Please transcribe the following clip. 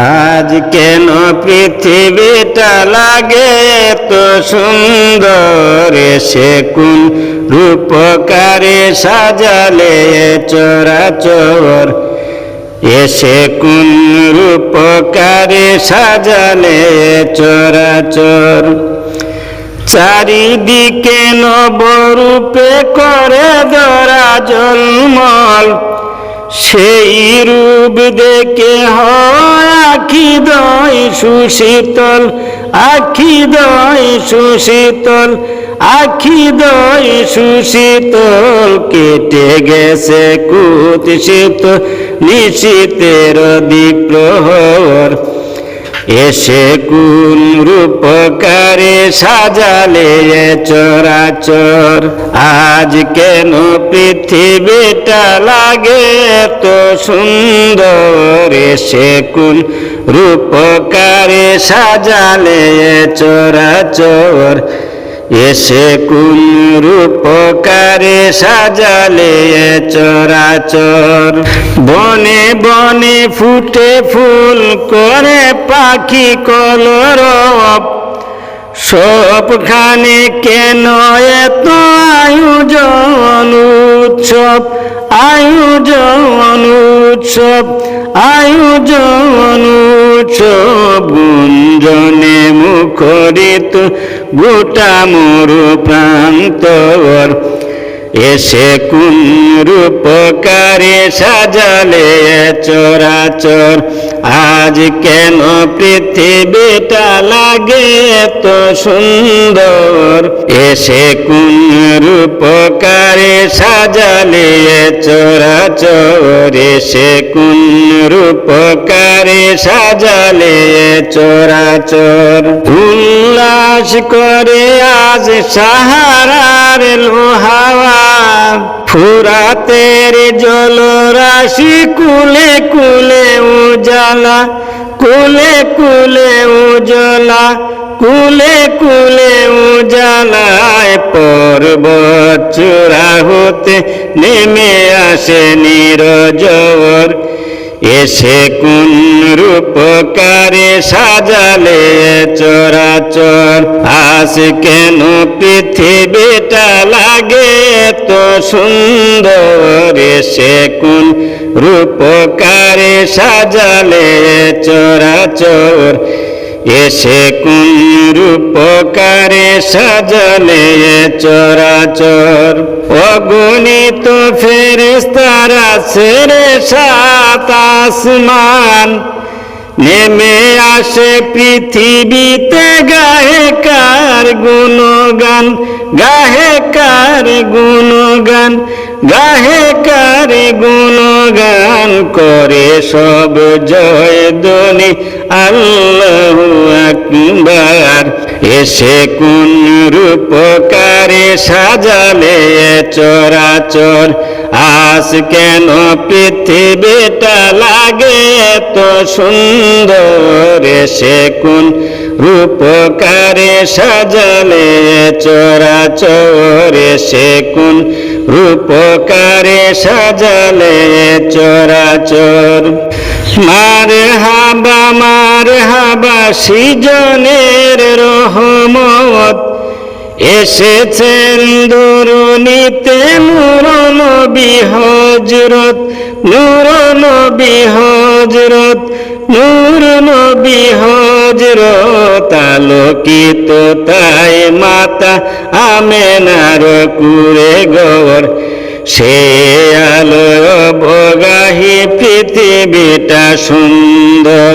আজ কেন পৃথিবীটা লাগে এত সুন্দর? সে কোন রূপকারে সাজালে চরাচর। এসে কোন রূপকারে সাজালে চরাচর। চারিদিকে নবরূপে করে ধরা জন্মল সেই রূপ দেখে হয় আখি দয় সুশীতল, আখি দয় সুশীতল, আখি দয় সুশীতল কেটে গেছে কুৎসিত নিশীতের দিপ্রহর এসে কোন রূপকারে সাজালে চরাচর? আজ কেন পৃথিবীটা লাগে তো সুন্দর? এসে কোন রূপকারে সাজালে চোরা চরাচর? এসে কোন রূপকারে সাজালে চরাচর। বনে বনে ফুটে ফুল করে পাখি কলরব। সবখানে কেন এত আয়োজন উৎসব? আয়োজন উৎসব আয়োজন উৎসব। গুঞ্জনে মুখরিত গোটা মরু প্রান্তর এসে কোন রূপকারে সাজালে চরাচর আজ কেন পৃথিবীটা লাগে এত সুন্দর? এসে কোন রূপকারে সাজালে চরাচর এসে কোন রূপকারে সাজালে চরাচর উল্লাস করে আজ সাহারার লোহাওয়া ফুরাতের জলরাশি কুলে কুলে উজালা কুলে কুলে উজলা কুলে কুলে উজালায় পর্বত চূড়া হতে নেমে আসে নিরজর। এসে কোন রূপকারে সাজালে চরাচর। আজ কেন পৃথিবীটা লাগে তো সুন্দর? এসে কোন রূপকারে সাজালে চরাচর। এসে কোন রূপকারে সাজালে চরাচর। অগণিত ফেরেস্তারা ছেড়ে সাত আসমান। নেমে আসে পৃথিবীতে গাহে কার গুণগান, গাহে কার গুণগান, গাহে কার গুণগান করে সব জয় দনি আল্লাহ। আকবার এসে কোন রূপকারে সাজালে চরাচর? আজ কেন পৃথিবীটা লাগে এত সুন্দর? এসে কোন রূপকারে সাজালে চরাচর? এসে কোন রূপকারে সাজালে চরাচর? মার হাবা মার হাবা সৃজনের রহমত। এসেছেন দরুনিতে মুরন বিহজরত নুরন বিহজরত নূর নবী হজরত আলোকিত তাই মাতা আমেনার কুরে গর। সে আলো বগাহি পৃথিবীটা সুন্দর।